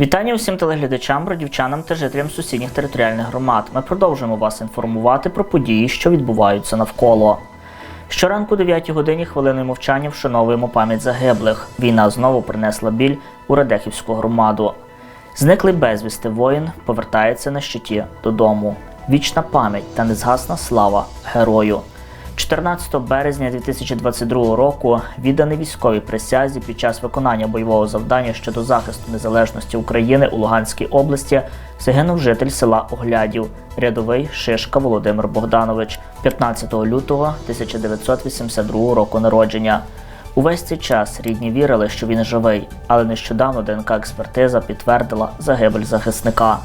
Вітання усім телеглядачам, бродівчанам та жителям сусідніх територіальних громад. Ми продовжуємо вас інформувати про події, що відбуваються навколо. Щоранку о 9 годині хвилиною мовчання вшановуємо пам'ять загиблих. Війна знову принесла біль у Радехівську громаду. Зниклий безвісти воїн повертається на щиті додому. Вічна пам'ять та незгасна слава герою. 14 березня 2022 року відданий військовій присязі під час виконання бойового завдання щодо захисту незалежності України у Луганській області загинув житель села Оглядів, рядовий Шишка Володимир Богданович 15 лютого 1982 року народження. Увесь цей час рідні вірили, що він живий, але нещодавно ДНК-експертиза підтвердила загибель захисника.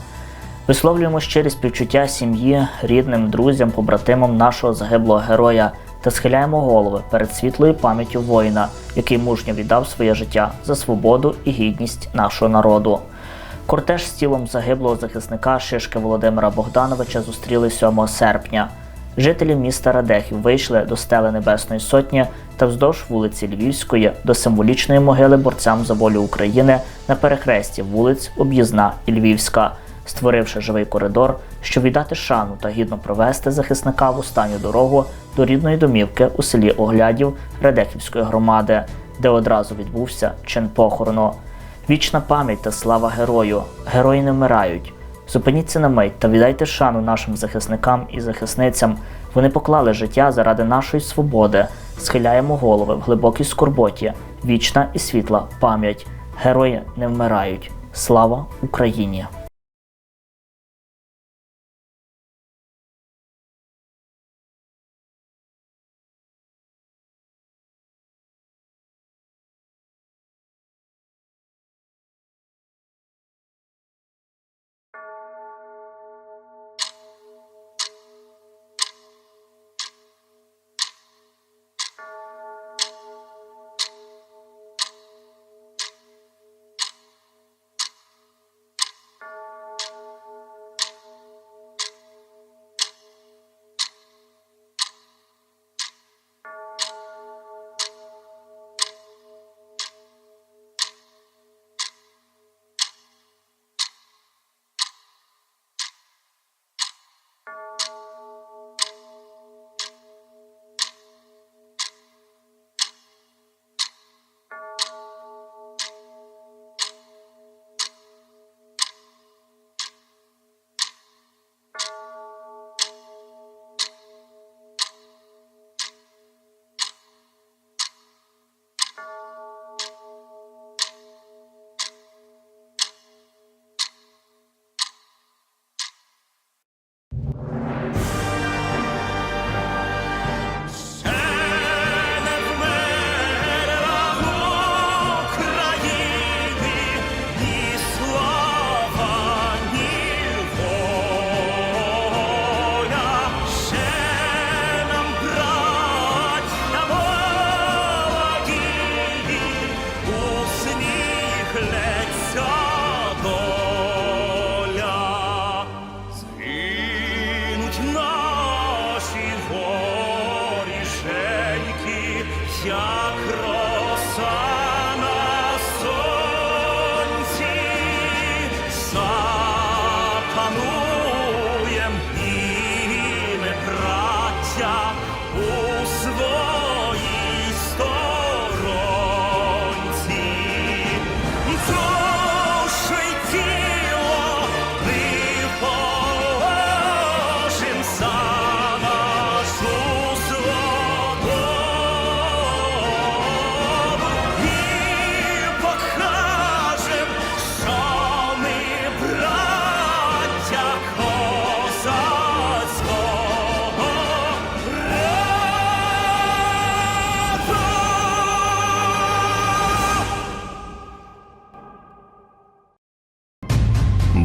Висловлюємо щирі співчуття сім'ї, рідним, друзям, побратимам нашого загиблого героя та схиляємо голови перед світлою пам'яттю воїна, який мужньо віддав своє життя за свободу і гідність нашого народу. Кортеж з тілом загиблого захисника Шишки Володимира Богдановича зустріли 7 серпня. Жителі міста Радехів вийшли до стели Небесної Сотні та вздовж вулиці Львівської до символічної могили борцям за волю України на перехресті вулиць Об'їзна і Львівська, створивши живий коридор, щоб віддати шану та гідно провести захисника в останню дорогу до рідної домівки у селі Оглядів Радехівської громади, де одразу відбувся чин похорону. Вічна пам'ять та слава герою. Герої не вмирають. Зупиніться на мить та віддайте шану нашим захисникам і захисницям. Вони поклали життя заради нашої свободи. Схиляємо голови в глибокій скорботі. Вічна і світла пам'ять. Герої не вмирають. Слава Україні!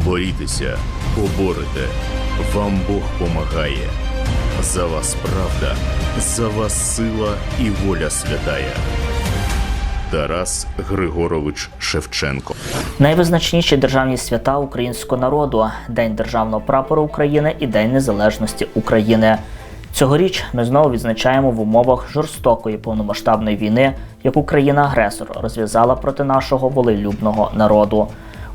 Борітеся, поборете, вам Бог помагає. За вас правда, за вас сила і воля святая. Тарас Григорович Шевченко. Найвизначніші державні свята українського народу День Державного прапора України і День Незалежності України. Цьогоріч ми знову відзначаємо в умовах жорстокої повномасштабної війни, яку країна-агресор розв'язала проти нашого волелюбного народу.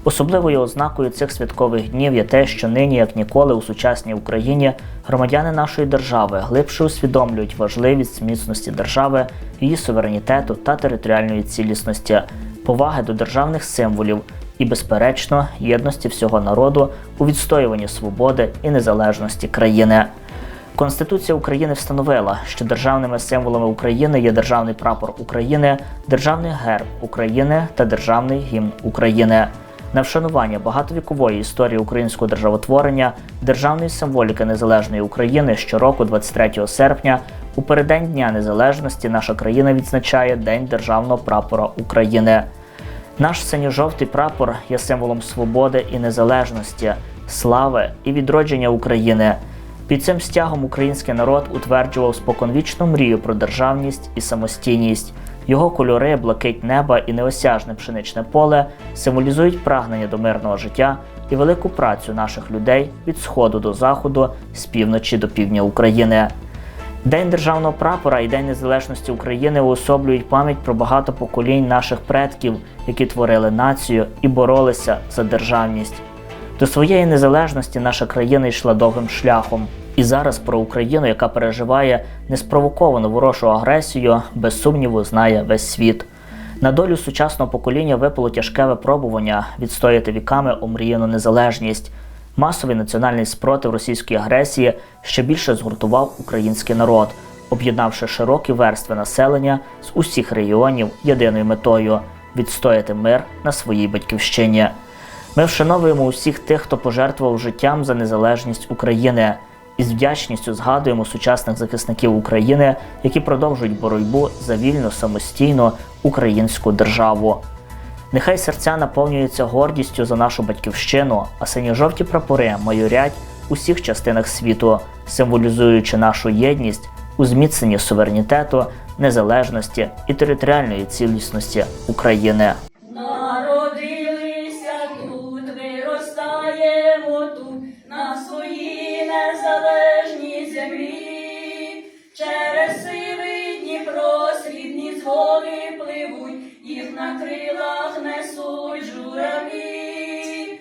Особливою ознакою цих святкових днів є те, що нині, як ніколи, у сучасній Україні громадяни нашої держави глибше усвідомлюють важливість міцності держави, її суверенітету та територіальної цілісності, поваги до державних символів і, безперечно, єдності всього народу у відстоюванні свободи і незалежності країни. Конституція України встановила, що державними символами України є державний прапор України, державний герб України та державний гімн України. На вшанування багатовікової історії українського державотворення, державної символіки незалежної України щороку, 23 серпня, у переддень Дня Незалежності, наша країна відзначає День державного прапора України. Наш синьо-жовтий прапор є символом свободи і незалежності, слави і відродження України. Під цим стягом український народ утверджував споконвічну мрію про державність і самостійність. Його кольори, блакить неба і неосяжне пшеничне поле символізують прагнення до мирного життя і велику працю наших людей від сходу до заходу, з півночі до півдня України. День державного прапора і День Незалежності України уособлюють пам'ять про багато поколінь наших предків, які творили націю і боролися за державність. До своєї незалежності наша країна йшла довгим шляхом. І зараз про Україну, яка переживає неспровоковану ворожу агресію, без сумніву знає весь світ. На долю сучасного покоління випало тяжке випробування відстояти віками омріяну незалежність. Масовий національний спротив російської агресії ще більше згуртував український народ, об'єднавши широкі верстви населення з усіх регіонів єдиною метою відстояти мир на своїй батьківщині. Ми вшановуємо усіх тих, хто пожертвував життям за незалежність України, і з вдячністю згадуємо сучасних захисників України, які продовжують боротьбу за вільну самостійну українську державу. Нехай серця наповнюються гордістю за нашу батьківщину, а синьо-жовті прапори майорять у всіх частинах світу, символізуючи нашу єдність у зміцненні суверенітету, незалежності і територіальної цілісності України. Срібні пливуть, їх на крилах несуть журавлі.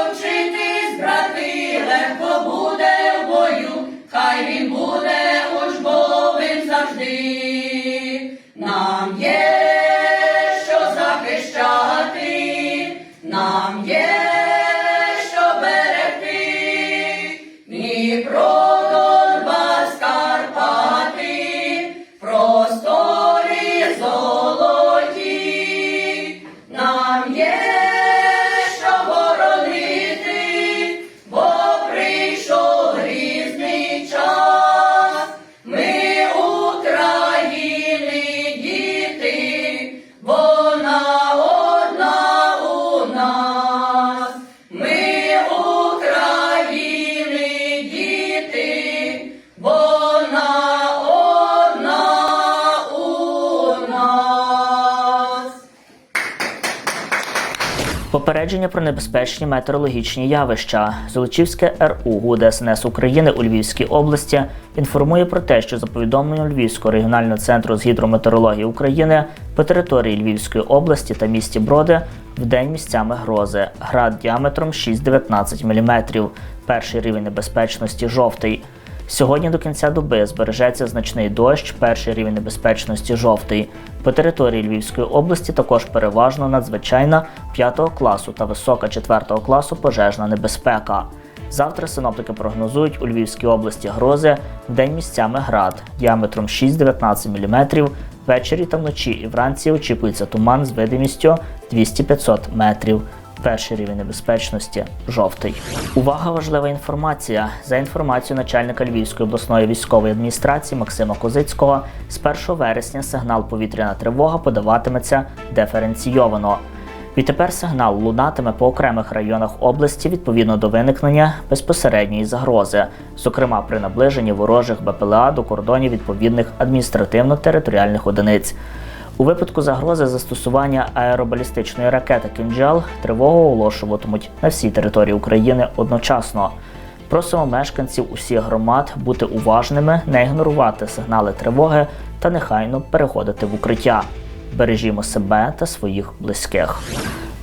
Важко вчитись, брати, легко буде Попередження про небезпечні метеорологічні явища. Золочівське РУ ГУ ДСНС України у Львівській області інформує про те, що за повідомленням Львівського регіонального центру з гідрометеорології України по території Львівської області та місті Броди в день місцями грози. Град діаметром 6-19 мм. Перший рівень небезпечності жовтий. Сьогодні до кінця доби збережеться значний дощ, перший рівень небезпечності жовтий. По території Львівської області також переважно надзвичайна 5 класу та висока 4 класу пожежна небезпека. Завтра синоптики прогнозують у Львівській області грози, вдень місцями град діаметром 6-19 мм, ввечері та вночі і вранці очікується туман з видимістю 200-500 метрів. Перший рівень небезпечності жовтий. Увага, важлива інформація. За інформацією начальника Львівської обласної військової адміністрації Максима Козицького, з 1 вересня сигнал повітряна тривога подаватиметься диференційовано. Відтепер сигнал лунатиме по окремих районах області відповідно до виникнення безпосередньої загрози, зокрема при наближенні ворожих БПЛА до кордонів відповідних адміністративно-територіальних одиниць. У випадку загрози застосування аеробалістичної ракети «Кинджал» тривогу оголошуватимуть на всій території України одночасно. Просимо мешканців усіх громад бути уважними, не ігнорувати сигнали тривоги та нехайно переходити в укриття. Бережімо себе та своїх близьких.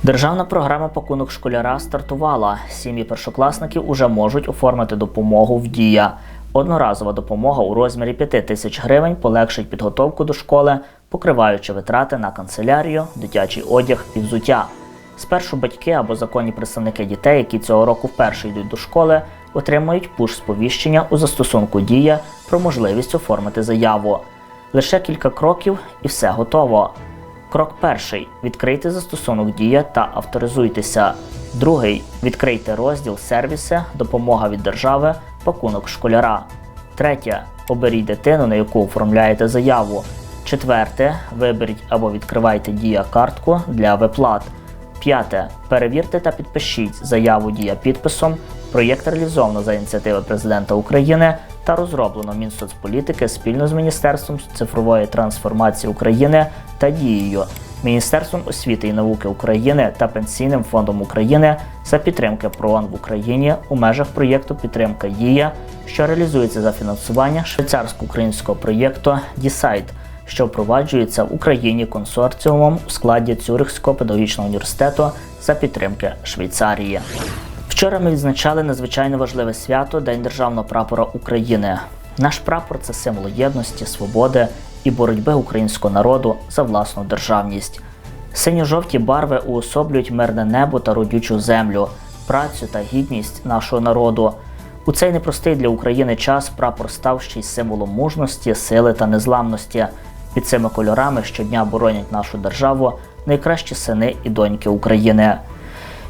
Державна програма пакунок школяра стартувала. Сім'ї першокласників уже можуть оформити допомогу в дія. Одноразова допомога у розмірі 5 тисяч гривень полегшить підготовку до школи, покриваючи витрати на канцелярію, дитячий одяг і взуття. Спершу батьки або законні представники дітей, які цього року вперше йдуть до школи, отримують пуш-сповіщення у застосунку Дія про можливість оформити заяву. Лише кілька кроків і все готово. Крок перший: відкрийте застосунок Дія та авторизуйтеся. Другий відкрийте розділ сервіси, допомога від держави, пакунок школяра. Третє. Оберіть дитину, на яку оформляєте заяву. Четверте. Виберіть або відкривайте Дія картку для виплат. П'яте. Перевірте та підпишіть заяву Дія підписом. Проєкт реалізовано за ініціативи президента України та розроблено Мінсоцполітики спільно з Міністерством цифрової трансформації України та дією, Міністерством освіти і науки України та Пенсійним фондом України за підтримки ПРООН в Україні у межах проєкту Підтримка Дія, що реалізується за фінансування швейцарсько-українського проєкту Дісайт що впроваджується в Україні консорціумом у складі Цюрихського педагогічного університету за підтримки Швейцарії. Вчора ми відзначали надзвичайно важливе свято День державного прапора України. Наш прапор це символ єдності, свободи і боротьби українського народу за власну державність. Синьо-жовті барви уособлюють мирне небо та родючу землю, працю та гідність нашого народу. У цей непростий для України час прапор став ще й символом мужності, сили та незламності. Під цими кольорами щодня боронять нашу державу найкращі сини і доньки України.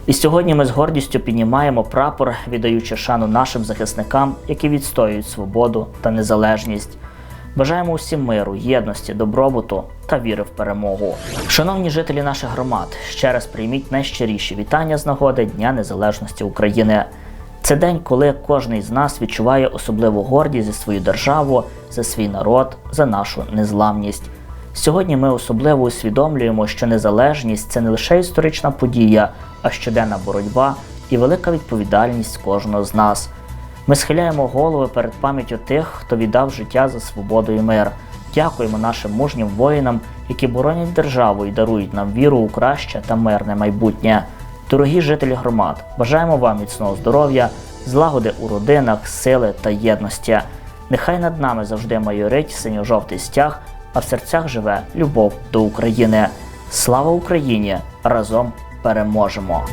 І сьогодні ми з гордістю піднімаємо прапор, віддаючи шану нашим захисникам, які відстоюють свободу та незалежність. Бажаємо усім миру, єдності, добробуту та віри в перемогу. Шановні жителі наших громад, ще раз прийміть найщиріші вітання з нагоди Дня Незалежності України. Це день, коли кожен з нас відчуває особливу гордість за свою державу, за свій народ, за нашу незламність. Сьогодні ми особливо усвідомлюємо, що незалежність це не лише історична подія, а щоденна боротьба і велика відповідальність кожного з нас. Ми схиляємо голови перед пам'яттю тих, хто віддав життя за свободу і мир. Дякуємо нашим мужнім воїнам, які боронять державу і дарують нам віру у краще та мирне майбутнє. Дорогі жителі громад, бажаємо вам міцного здоров'я, злагоди у родинах, сили та єдності. Нехай над нами завжди майорить синьо-жовтий стяг, а в серцях живе любов до України. Слава Україні! Разом переможемо!